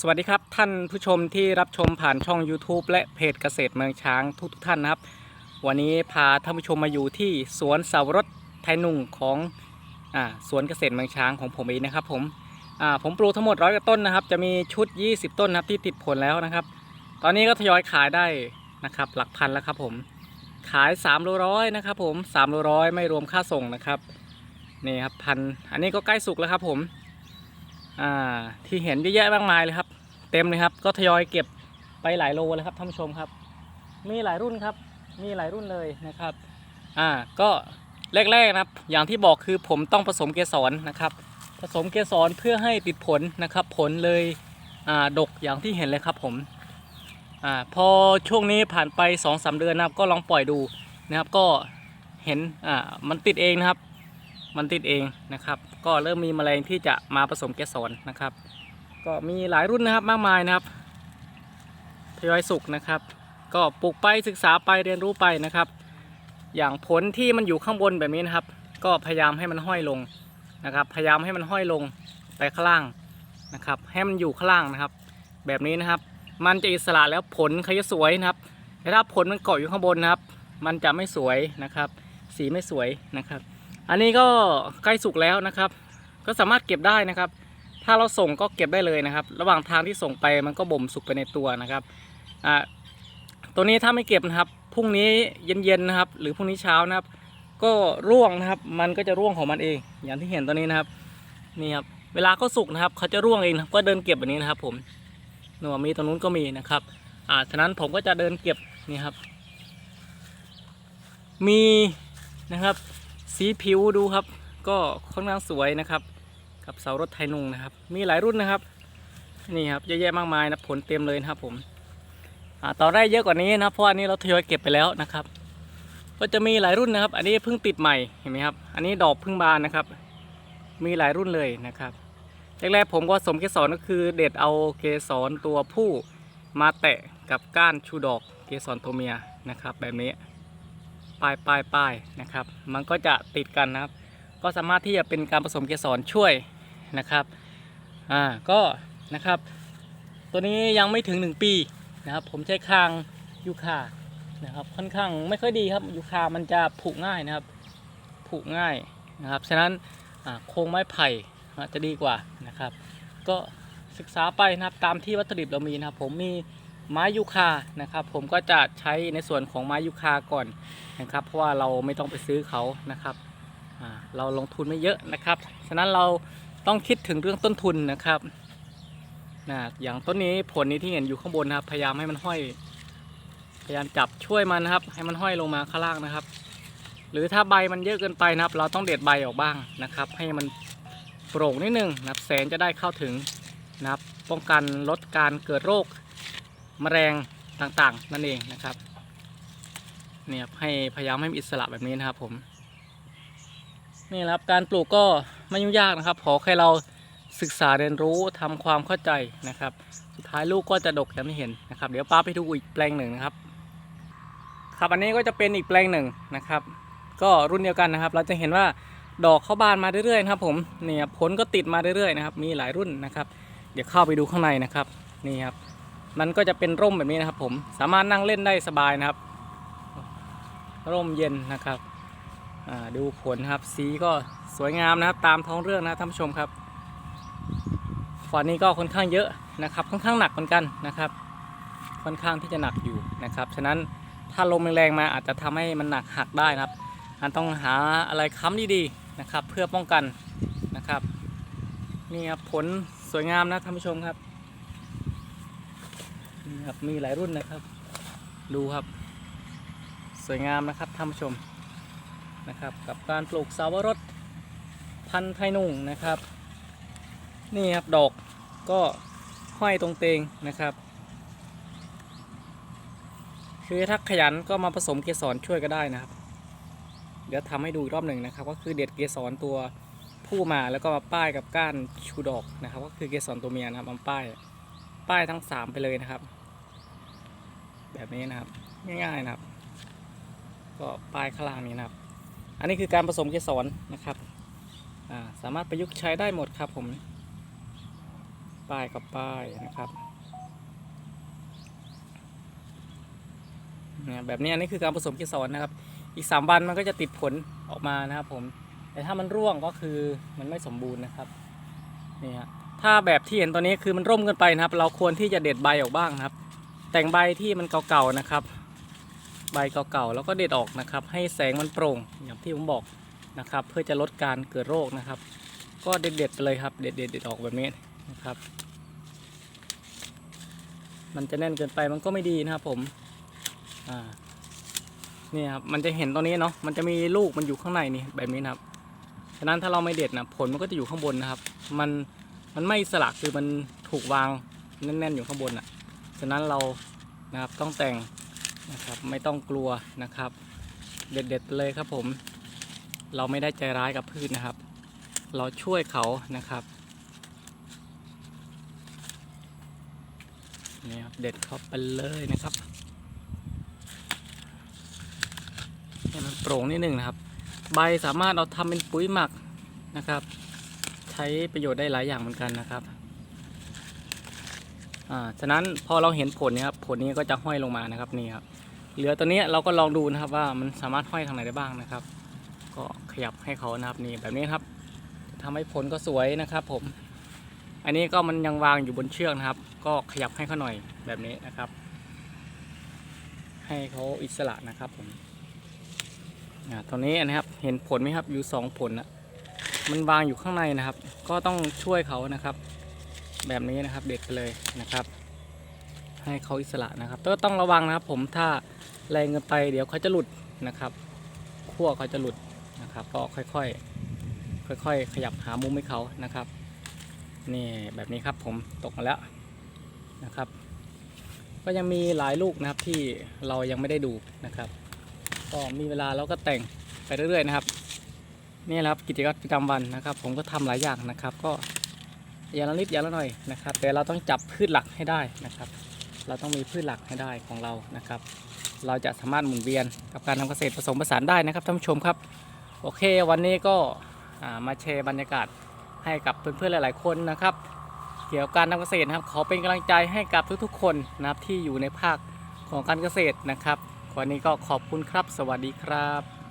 สวัสดีครับท่านผู้ชมที่รับชมผ่านช่อง YouTube และเพจเกษตรเมืองช้างทุกทท่านนะครับ วันนี้พาท่านผู้ชมมาอยู่ที่สวนสาวรสไทยนุ่งของอสวนเกษตรเมืองช้างของผมเองนะครับผมผมปลูกทั้งหมดร้อยกว่าต้นนะครับ จะมีชุด 20 ต้นนะครับที่ติดผลแล้วนะครับ ตอนนี้ก็ทยอยขายได้นะครับ หลักพันแล้วครับผมขาย3โลร้อยนะครับผม3โลร้อยไม่รวมค่าส่งนะครับนี่ครับพันอันนี้ก็ใกล้สุกแล้วครับผม อ่าที่เห็นเยอะแยะมากมายเลยครับ เต็มเลยครับ ก็ทยอยเก็บไปหลายโลเลยครับท่านผู้ชมครับ มีหลายรุ่นครับ มีหลายรุ่นเลยนะครับอ่าก็แรกๆนะครับ อย่างที่บอกคือผมต้องผสมเกสรนะครับ ผสมเกสรเพื่อให้ติดผลนะครับ ผลเลยอ่าดกอย่างที่เห็นเลยครับผมอ่าพอช่วงนี้ผ่านไป2อสเดือนนะครับ ก็ลองปล่อยดูนะครับก็เห็นอ่ามันติดเองนะครับ มันติดเองนะครับ ก็เริ่มมีแมลงที่จะมาผสมเกสรนะครับ ก็มีหลายรุ่นนะครับมากมายนะครับทยอยสุกนะครับ ก็ปลูกไปศึกษาไปเรียนรู้ไปนะครับ อย่างผลที่มันอยู่ข้างบนแบบนี้นะครับ ก็พยายามให้มันห้อยลงนะครับ พยายามให้มันห้อยลงไปข้างล่างนะครับ ให้มันอยู่ข้างล่างนะครับ แบบนี้นะครับ มันจะอิสระแล้วผลเขาจะสวยนะครับ แต่ถ้าผลมันเกาะอยู่ข้างบนนะครับ มันจะไม่สวยนะครับ สีไม่สวยนะครับ อันนี้ก็ใกล้สุกแล้วนะครับ ก็สามารถเก็บได้นะครับ ถ้าเราส่งก็เก็บได้เลยนะครับ ระหว่างทางที่ส่งไปมันก็บ่มสุกไปในตัวนะครับอ่าตัวนี้ถ้าไม่เก็บนะครับพรุ่งนี้เย็นๆนะครับ หรือพรุ่งนี้เช้านะครับ ก็ร่วงนะครับ มันก็จะร่วงของมันเอง อย่างที่เห็นตัวนี้นะครับนี่ครับเวลาเขาสุกนะครับเขาจะร่วงเองก็เดินเก็บแบบนี้นะครับ ผมหนูมีตรงนู้นก็มีนะครับอ่าฉะนั้นผมก็จะเดินเก็บนี่ครับ มีนะครับ สีผิวดูครับ ก็ค่อนข้างสวยนะครับ กับเสารถไทยนุ่งนะครับ มีหลายรุ่นนะครับ นี่ครับเยอะแยะมากมายนะผลเต็มเลยนะครับผมอ่าตอนแรกเยอะกว่านี้นะเพราะอันนี้เราทยอยเก็บไปแล้วนะครับ ก็จะมีหลายรุ่นนะครับ อันนี้เพิ่งติดใหม่เห็นไหมครับ อันนี้ดอกเพิ่งบานนะครับ มีหลายรุ่นเลยนะครับแรกๆผมก็สมเกสรก็คือเด็ดเอาเกสรตัวผู้มาแตะกับก้านชูดอกเกสรตัวเมียนะครับ แบบนี้ ปลายปลายปลายนะครับ มันก็จะติดกันนะครับ ก็สามารถที่จะเป็นการผสมเกสรช่วยนะครับอ่าก็นะครับ ตัวนี้ยังไม่ถึง 1 ปีนะครับผมใช้คางยูคานะครับค่อนข้างไม่ค่อยดีครับยูคามันจะผุง่ายนะครับผุง่ายนะครับฉะนั้นอ่าโครงไม้ไผ่จะดีกว่านะครับ ก็ศึกษาไปนะครับตามที่วัตถุดิบเรามีนะครับผมมี ไม้ยูคานะครับผมก็จะใช้ในส่วนของไม้ยูคาก่อนนะครับเพราะว่าเราไม่ต้องไปซื้อเขานะครับเราลงทุนไม่เยอะนะครับ ฉะนั้นเราต้องคิดถึงเรื่องต้นทุนนะครับนะอย่างต้นนี้ผลนี้ที่เห็นอยู่ข้างบนนะครับ พยายามให้มันห้อย พยายามจับช่วยมันนะครับ ให้มันห้อยลงมาข้างล่างนะครับ หรือถ้าใบมันเยอะเกินไปนะครับ เราต้องเด็ดใบออกบ้างนะครับ ให้มันโปร่งนิดนึงนะครับแสงจะได้เข้าถึงนะครับ ป้องกันลดการเกิดโรค มแมลงต่างๆ นั่นเองนะครับเนี่ยครับให้พยายามให้มีอิสระแบบนี้นะครับผมนี่ครับการปลูกก็ไม่ยุ่งยากนะครับ ขอแค่เราศึกษาเรียนรู้ทำความเข้าใจนะครับ สุดท้ายลูกก็จะดกอย่างที่เห็นนะครับ เดี๋ยวป้าไปดูอีกแปลงหนึ่งนะครับ ครับอันนี้ก็จะเป็นอีกแปลงหนึ่งนะครับ ก็รุ่นเดียวกันนะครับ เราจะเห็นว่าดอกเข้าบานมาเรื่อยๆนะครับ ผมนี่ครับผลก็ติดมาเรื่อยๆนะครับ มีหลายรุ่นนะครับ เดี๋ยวเข้าไปดูข้างในนะครับนี่ครับ มันก็จะเป็นร่มแบบนี้นะครับ ผมสามารถนั่งเล่นได้สบายนะครับ ร่มเย็นนะครับดูผลครับสีก็สวยงามนะครับ ตามท้องเรื่องนะท่านผู้ชมครับฝันนี้ก็ค่อนข้างเยอะนะครับ ค่อนข้างหนักเหมือนกันนะครับ ค่อนข้างที่จะหนักอยู่นะครับ ฉะนั้นถ้าลมแรงๆมาอาจจะทำให้มันหนักหักได้นะครับอันต้องหาอะไรค้ำดีๆนะครับ เพื่อป้องกันนะครับนี่ครับผลสวยงามนะท่านผู้ชมครับ นี่ครับมีหลายรุ่นนะครับ ดูครับ สวยงามนะครับท่านผู้ชมนะครับ กับการปลูกสาวรสพันธุ์ไทยนุ่งนะครับ นี่ครับดอกก็ห้อยตรงเตงนะครับ คือถ้าขยันก็มาผสมเกสรช่วยก็ได้นะครับ เดี๋ยวทำให้ดูอีกรอบหนึ่งนะครับ ก็คือเด็ดเกสรตัวผู้มาแล้วก็มาป้ายกับก้านชูดอกนะครับ ก็คือเกสรตัวเมียนะครับมาป้ายป้ายทั้งสามไปเลยนะครับ แบบนี้นะครับ ง่ายๆนะครับ ก็ป้ายข้างล่างนี้นะครับ อันนี้คือการผสมเกสรนะครับาสามารถประยุกต์ใช้ได้หมดครับผมป้ายกับป้ายนะครับเนี่ยแบบนี้อันนี้คือการผสมเกสรนะครับ อีก 3 วันมันก็จะติดผลออกมานะครับผม แต่ถ้ามันร่วงก็คือมันไม่สมบูรณ์นะครับนี่ฮะถ้าแบบที่เห็นตัวนี้คือมันร่มเกินไปนะครับ เราควรที่จะเด็ดใบออกบ้างนะครับ แต่งใบที่มันเก่าๆนะครับ ใบเก่าๆแล้วก็เด็ดออกนะครับ ให้แสงมันโปร่งอย่างที่ผมบอกนะครับ เพื่อจะลดการเกิดโรคนะครับ ก็เด็ดๆไปเลยครับ เด็ดๆเด็ดออกแบบนี้นะครับ มันจะแน่นเกินไปมันก็ไม่ดีนะครับผมอ่านี่ครับมันจะเห็นตรงนี้เนาะมันจะมีลูกมันอยู่ข้างในนี่แบบนี้นะครับฉะนั้นถ้าเราไม่เด็ดนะผลมันก็จะอยู่ข้างบนนะครับ มันมันไม่สละคือมันถูกวางแน่นๆอยู่ข้างบนอะ ฉะนั้นเรานะครับต้องแต่งนะครับไม่ต้องกลัวนะครับ เด็ดๆเลยครับผม เราไม่ได้ใจร้ายกับพืชนะครับ เราช่วยเขานะครับนี่ครับเด็ดเข้าไปเลยนะครับให้มันโปร่งนิดหนึ่งนะครับ ใบสามารถเอาทำเป็นปุ๋ยหมักนะครับ ใช้ประโยชน์ได้หลายอย่างเหมือนกันนะครับ อ่าฉะนั้นพอเราเห็นผลเนี่ยครับผลนี้ก็จะห้อยลงมานะครับนี่ครับเหลือตัวนี้เราก็ลองดูนะครับว่ามันสามารถห้อยทางไหนได้บ้างนะครับ ก็ขยับให้เขานะครับนี่แบบนี้ครับทำให้ผลก็สวยนะครับผม อันนี้ก็มันยังวางอยู่บนเชือกนะครับ ก็ขยับให้เขาหน่อยแบบนี้นะครับ ให้เขาอิสระนะครับผมอ่าตรงนี้นะครับเห็นผลไหมครับอยู่สองผลนะมันวางอยู่ข้างในนะครับ ก็ต้องช่วยเขานะครับ แบบนี้นะครับ เด็ดไปเลยนะครับ ให้เขาอิสระนะครับก็ต้องระวังนะครับ ผมถ้าแรงเกินไปเดี๋ยวเขาจะหลุดนะครับขั้วเขาจะหลุดนะครับ ก็ค่อยๆ ค่อย ๆ ขยับหามุมให้เขานะครับ นี่แบบนี้ครับผมตกมาแล้วนะครับ ก็ยังมีหลายลูกนะครับที่เรายังไม่ได้ดูนะครับ ก็มีเวลาเราก็แต่งไปเรื่อยๆนะครับนี่แหละครับกิจวัตรประจำวันนะครับ ผมก็ทำหลายอย่างนะครับ ก็ อย่างละนิดอย่างละหน่อยนะครับ แต่เราต้องจับพืชหลักให้ได้นะครับ เราต้องมีพืชหลักให้ได้ของเรานะครับ เราจะสามารถหมุนเวียนกับการทำเกษตรผสมผสานได้นะครับท่านผู้ชมครับ โอเค วันนี้ก็มาแชร์บรรยากาศให้กับเพื่อนๆหลาย ๆ คนนะครับ เกี่ยวกับการทำเกษตรนะครับ ขอเป็นกำลังใจให้กับทุกๆ คนนะครับที่อยู่ในภาคของการเกษตรนะครับวันนี้ก็ขอบคุณครับ สวัสดีครับ